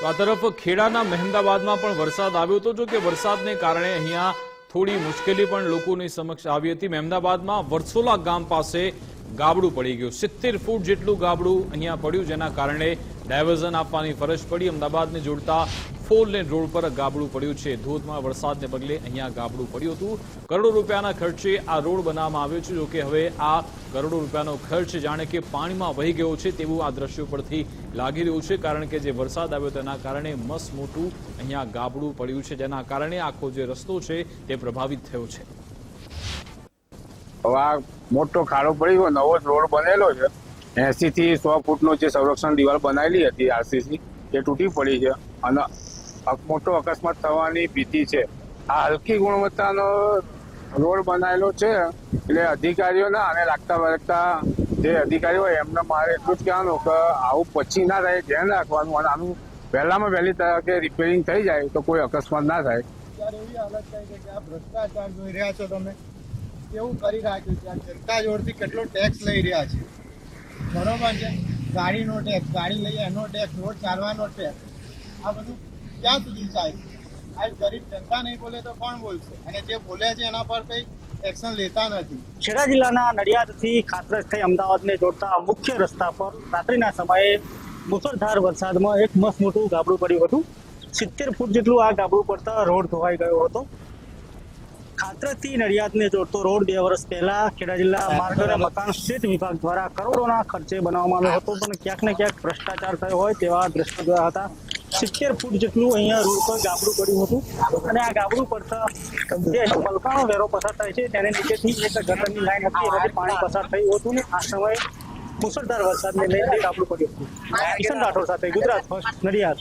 તો આ તરફ ખેડાના મહેમદાબાદમાં પણ વરસાદ આવ્યો હતો. જો કે વરસાદને કારણે અહીંયા થોડી મુશ્કેલી પણ લોકોની સમક્ષ આવી હતી. મહેમદાબાદમાં વરસોલા ગામ પાસે ગાબડું પડી ગયું. સિત્તેર ફૂટ જેટલું ગાબડું અહીંયા પડ્યું, જેના કારણે ડાયવર્ઝન આપવાની ફરજ પડી. અમદાવાદને જોડતા ફોર લેન રોડ પર ગાબડું પડ્યું છે. ધોધમાં વરસાદને પગલે અહીંયા ગાબડું પડ્યું હતું. કરોડો રૂપિયાના ખર્ચે આ રોડ બનાવવામાં આવ્યો છે. જોકે હવે આ કરોડો રૂપિયાનો ખર્ચ જાણે કે પાણીમાં વહી ગયો છે તેવું આ દ્રશ્યો પરથી લાગી રહ્યું છે. કારણ કે જે વરસાદ આવ્યો તેના કારણે મસ્ત મોટું અહીંયા ગાબડું પડ્યું છે. જેના કારણે આખો જે રસ્તો છે તે પ્રભાવિત થયો છે. હવે આ મોટો ખાડો પડી ગયો. નવો રોડ બનેલો છે. એસી થી સો ફૂટનો જે સંરક્ષણ દિવાલ બનાવેલી હતી આરસીસી એ તૂટી પડી છે. અને મોટો અકસ્માત થવાની ભીતિ છે. આ હલકી ગુણવત્તાનો રોડ બનાવેલો છે એટલે અધિકારીઓના અને લાગતા વળગતા જે અધિકારીઓ હોય એમને મારે એટલું જ કહેવાનું કે આવું પછી ના થાય, ધ્યાન રાખવાનું. અને આનું વહેલામાં વહેલી તકે રિપેરિંગ થઈ જાય તો કોઈ અકસ્માત ના થાય. ભ્રષ્ટાચાર જોઈ રહ્યા છો તમે. કેવું કરી રાખ્યું છે? જનતા જોડથી કેટલો ટેક્સ લઈ રહ્યા છે? બરોબર છે? ગાડીનો ટેક્સ ગાડી લઈએ, એનો ટેક્સ રોડ ચાલવાનો ટેક્સ આ બધું ક્યાં સુધી ચાલે આજ ગરીબ જનતા નહીં બોલે તો કોણ બોલશે? અને જે બોલે છે એના પર કંઈ એક્શન લેતા નથી. ખેડા જિલ્લાના નડિયાદથી ખાતરસ થઈ અમદાવાદને જોડતા મુખ્ય રસ્તા પર રાત્રિના સમયે મુસળધાર વરસાદમાં એક મસ્ત મોટું ગાબડું પડ્યું હતું. સિત્તેર ફૂટ જેટલું આ ગાબડું પડતા રોડ ધોવાઈ ગયો હતો. ખાતરથી નડિયાદને જોડતો રોડ બે વર્ષ પહેલા ખેડા જિલ્લા માર્ગ અને મકાન સ્થિત વિભાગ દ્વારા કરોડોના ખર્ચે બનાવવામાં આવ્યો હતો. પણ ક્યાંક ને ક્યાંક ભ્રષ્ટાચાર થયો હોય તેવા દ્રશ્યો હતા. સિત્તેર ફૂટ જેટલું અહીંયા રોડ પર ગાબડું પડ્યું હતું. અને આ ગાબડું પડતા જે પલકાનો વેરો પસાર થાય છે તેને નીચેથી એક ગટરની લાઈન હતી એમાંથી પાણી પસાર થયું હતું ને આ સમયે મુસળધાર વરસાદને લઈને ગાબડું પડ્યું હતું. કિશન રાઠોડ સાથે ગુજરાત ફર્સ્ટ નડિયાદ.